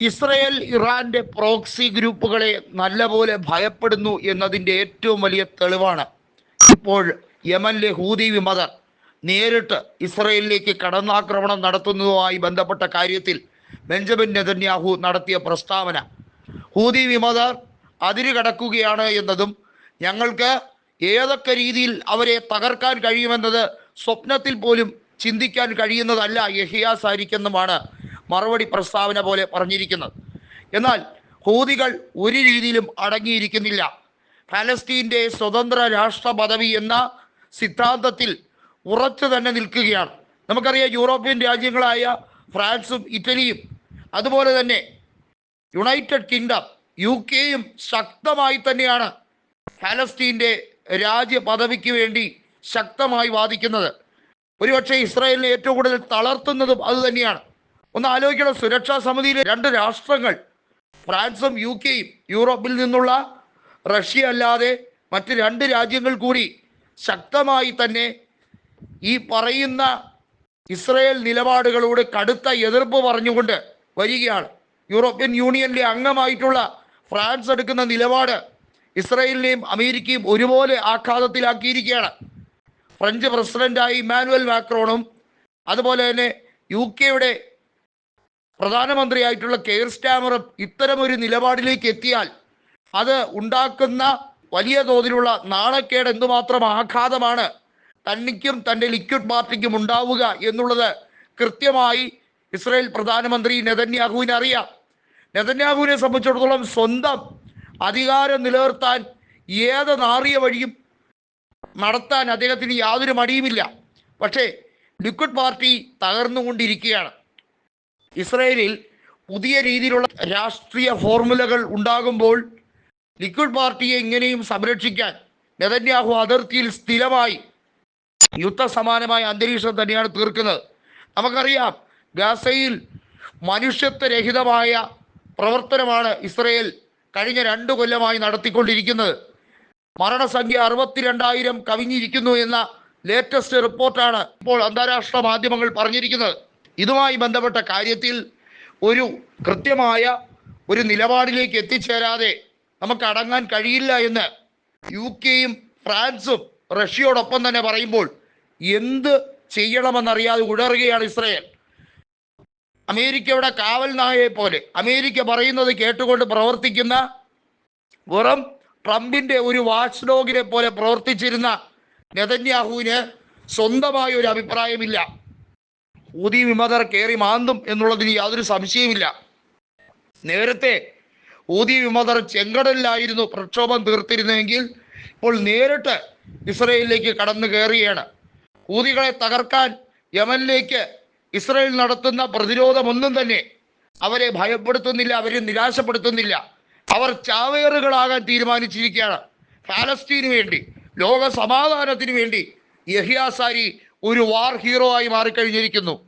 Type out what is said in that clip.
Israel ഇറാന്റെ proxy ഗ്രൂപ്പുകളെ നല്ലപോലെ ഭയപ്പെടുന്നു എന്നതിന്റെ ഏറ്റവും വലിയ തെളിവാണ് ഇപ്പോൾ യമനിലെ ഹൂതി വിമതർ നേരിട്ട് ഇസ്രയേലിലേക്ക് കടന്നാക്രമണം നടത്തുന്നതുമായി ബന്ധപ്പെട്ട കാര്യത്തിൽ ബെഞ്ചമിൻ നെതന്യാഹു നടത്തിയ പ്രസ്താവന. ഹൂതി വിമതർ അതിര് കടക്കുകയാണ് എന്നതും ഞങ്ങൾക്ക് ഏതൊക്കെ രീതിയിൽ അവരെ തകർക്കാൻ കഴിയുമെന്നത് സ്വപ്നത്തിൽ പോലും ചിന്തിക്കാൻ കഴിയുന്നതല്ല യഹിയ സാരിക്കെന്നുമാണ് മറുപടി പ്രസ്താവന പോലെ പറഞ്ഞിരിക്കുന്നത്. എന്നാൽ ഹൂതികൾ ഒരു രീതിയിലും അടങ്ങിയിരിക്കുന്നില്ല. ഫലസ്തീന്റെ സ്വതന്ത്ര രാഷ്ട്ര പദവി എന്ന സിദ്ധാന്തത്തിൽ ഉറച്ചു തന്നെ നിൽക്കുകയാണ്. നമുക്കറിയാം യൂറോപ്യൻ രാജ്യങ്ങളായ ഫ്രാൻസും ഇറ്റലിയും അതുപോലെ തന്നെ യുണൈറ്റഡ് കിങ്ഡം യു കെയും ശക്തമായി തന്നെയാണ് ഫലസ്തീന്റെ രാജ്യ പദവിക്ക് വേണ്ടി ശക്തമായി വാദിക്കുന്നത്. ഒരുപക്ഷെ ഇസ്രായേലിനെ ഏറ്റവും കൂടുതൽ തളർത്തുന്നതും അത് തന്നെയാണ്. ഒന്ന് ആലോചിക്കണം. സുരക്ഷാ സമിതിയിലെ രണ്ട് രാഷ്ട്രങ്ങൾ ഫ്രാൻസും യു കെയും യൂറോപ്പിൽ നിന്നുള്ള റഷ്യ അല്ലാതെ മറ്റ് രണ്ട് രാജ്യങ്ങൾ കൂടി ശക്തമായി തന്നെ ഈ പറയുന്ന ഇസ്രയേൽ നിലപാടുകളോട് കടുത്ത എതിർപ്പ് പറഞ്ഞുകൊണ്ട് വരികയാണ്. യൂറോപ്യൻ യൂണിയനിലെ അംഗമായിട്ടുള്ള ഫ്രാൻസ് എടുക്കുന്ന നിലപാട് ഇസ്രയേലിനെയും അമേരിക്കയും ഒരുപോലെ ആഘാതത്തിലാക്കിയിരിക്കുകയാണ്. ഫ്രഞ്ച് പ്രസിഡന്റായി ഇമാനുവൽ മാക്രോണും അതുപോലെ തന്നെ യു കെയുടെ പ്രധാനമന്ത്രിയായിട്ടുള്ള കെയർ സ്റ്റാമറും ഇത്തരമൊരു നിലപാടിലേക്ക് എത്തിയാൽ അത് ഉണ്ടാക്കുന്ന വലിയ തോതിലുള്ള നാണക്കേട് എന്തുമാത്രം ആഘാതമാണ് തന്നിക്കും തന്റെ ലിക്വിഡ് പാർട്ടിക്കും ഉണ്ടാവുക എന്നുള്ളത് കൃത്യമായി ഇസ്രായേൽ പ്രധാനമന്ത്രി നെതന്യാഹുവിനെ അറിയാം. നെതന്യാഹുവിനെ സംബന്ധിച്ചിടത്തോളം സ്വന്തം അധികാരം നിലനിർത്താൻ ഏത് നാറിയ വഴിയും നടത്താൻ അദ്ദേഹത്തിന് യാതൊരു മടിയുമില്ല. പക്ഷേ ലിക്വിഡ് പാർട്ടി തകർന്നുകൊണ്ടിരിക്കുകയാണ്. ഇസ്രയേലിൽ പുതിയ രീതിയിലുള്ള രാഷ്ട്രീയ ഫോർമുലകൾ ഉണ്ടാകുമ്പോൾ ലിക്വിഡ് പാർട്ടിയെ ഇങ്ങനെയും സംരക്ഷിക്കാൻ നെതന്യാഹു അതിർത്തിയിൽ സ്ഥിരമായി യുദ്ധസമാനമായ അന്തരീക്ഷം തന്നെയാണ് തീർക്കുന്നത്. നമുക്കറിയാം ഗാസയിൽ മനുഷ്യത്വരഹിതമായ പ്രവർത്തനമാണ് ഇസ്രയേൽ കഴിഞ്ഞ രണ്ടു കൊല്ലമായി നടത്തിക്കൊണ്ടിരിക്കുന്നത്. മരണസംഖ്യ അറുപത്തിരണ്ടായിരം കവിഞ്ഞിരിക്കുന്നു എന്ന ലേറ്റസ്റ്റ് റിപ്പോർട്ടാണ് ഇപ്പോൾ അന്താരാഷ്ട്ര മാധ്യമങ്ങൾ പറഞ്ഞിരിക്കുന്നത്. ഇതുമായി ബന്ധപ്പെട്ട കാര്യത്തിൽ ഒരു കൃത്യമായ ഒരു നിലപാടിലേക്ക് എത്തിച്ചേരാതെ നമുക്ക് അടങ്ങാൻ കഴിയില്ല എന്ന് യു കെയും ഫ്രാൻസും റഷ്യയോടൊപ്പം തന്നെ പറയുമ്പോൾ എന്ത് ചെയ്യണമെന്നറിയാതെ ഉടറുകയാണ് ഇസ്രയേൽ. അമേരിക്കയുടെ കാവൽ നായയെ പോലെ അമേരിക്ക പറയുന്നത് കേട്ടുകൊണ്ട് പ്രവർത്തിക്കുന്ന വെറും ട്രംപിന്റെ ഒരു വാച്ച് ഡോഗിനെ പോലെ പ്രവർത്തിച്ചിരുന്ന നെതന്യാഹുവിന് സ്വന്തമായ ഒരു അഭിപ്രായമില്ല. ഊതി വിമതർ കയറി മാന്തും എന്നുള്ളതിന് യാതൊരു സംശയമില്ല നേരത്തെ ഊതി വിമതർ ചെങ്കടലിലായിരുന്നു പ്രക്ഷോഭം തീർത്തിരുന്നെങ്കിൽ ഇപ്പോൾ നേരിട്ട് ഇസ്രയേലിലേക്ക് കടന്നു കയറുകയാണ് ഊതികളെ തകർക്കാൻ യമനിലേക്ക് ഇസ്രയേൽ നടത്തുന്ന പ്രതിരോധമൊന്നും തന്നെ അവരെ ഭയപ്പെടുത്തുന്നില്ല അവരെ നിരാശപ്പെടുത്തുന്നില്ല. അവർ ചാവേറുകളാകാൻ തീരുമാനിച്ചിരിക്കുകയാണ്. പാലസ്തീന് വേണ്ടി ലോക സമാധാനത്തിന് വേണ്ടി യഹിയാസാരി ഒരു വാർ ഹീറോ ആയി മാറിക്കഴിഞ്ഞിരിക്കുന്നു.